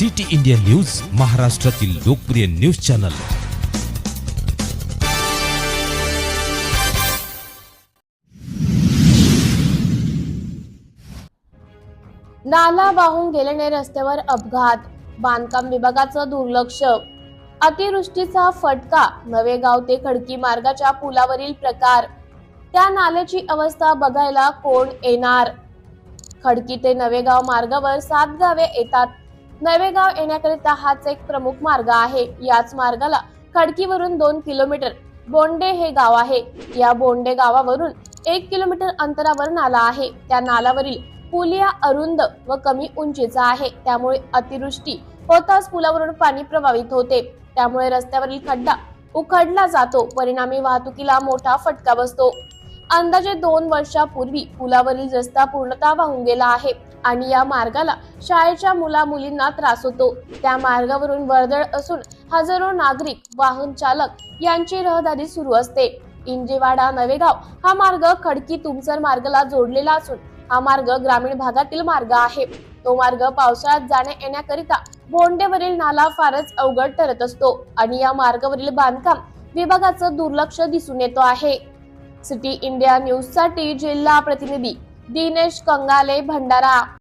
City India news महाराष्ट्रातील लोकप्रिय news channel. नाला वाहून गेल्याने रस्त्यावर अपघात बांधकाम विभागाचं दुर्लक्ष. अतिवृष्टीचा फटका नवेगाव ते खडकी मार्गाच्या पुलावरील प्रकार. त्या नाल्याची अवस्था बघायला कोण येणार? खडकी ते नवेगाव मार्गावर सात गावे येतात. नवेगाव येण्याकरिता हाच एक प्रमुख मार्ग आहे. याच मार्गाला खडकीवरून दोन किलोमीटर बोंडे हे गाव आहे. या बोंडे गावावरून एक किलोमीटर अंतरावर नाला आहे. त्या नालावरील पुलिया अरुंद व कमी उंचीचा आहे. त्यामुळे अतिवृष्टी होताच पुलावरून पाणी प्रभावित होते. त्यामुळे रस्त्यावरील खड्डा उखडला जातो. परिणामी वाहतुकीला मोठा फटका बसतो. अंदाजे दोन वर्षापूर्वी पुलावरील रस्ता पूर्णतः वाहून गेला आहे आणि या मार्गाला शाळेच्या मुला मुलींना त्रास होतो. त्या मार्गावरून वर्दळ असून हजारो नागरिक वाहन चालक यांची रहदारी सुरू असते. इंजेवाडा नवेगाव हा मार्ग खडकी तुमसर मार्गाला जोडलेला असून हा मार्ग ग्रामीण भागातील मार्ग आहे. तो मार्ग पावसाळ्यात जाण्या येण्याकरिता बोंडेवरील नाला फारच अवघड ठरत असतो आणि या मार्गावरील बांधकाम विभागाचं दुर्लक्ष दिसून येतो आहे. सिटी इंडिया न्यूजसाठी जिल्हा प्रतिनिधी दिनेश कंगाले भंडारा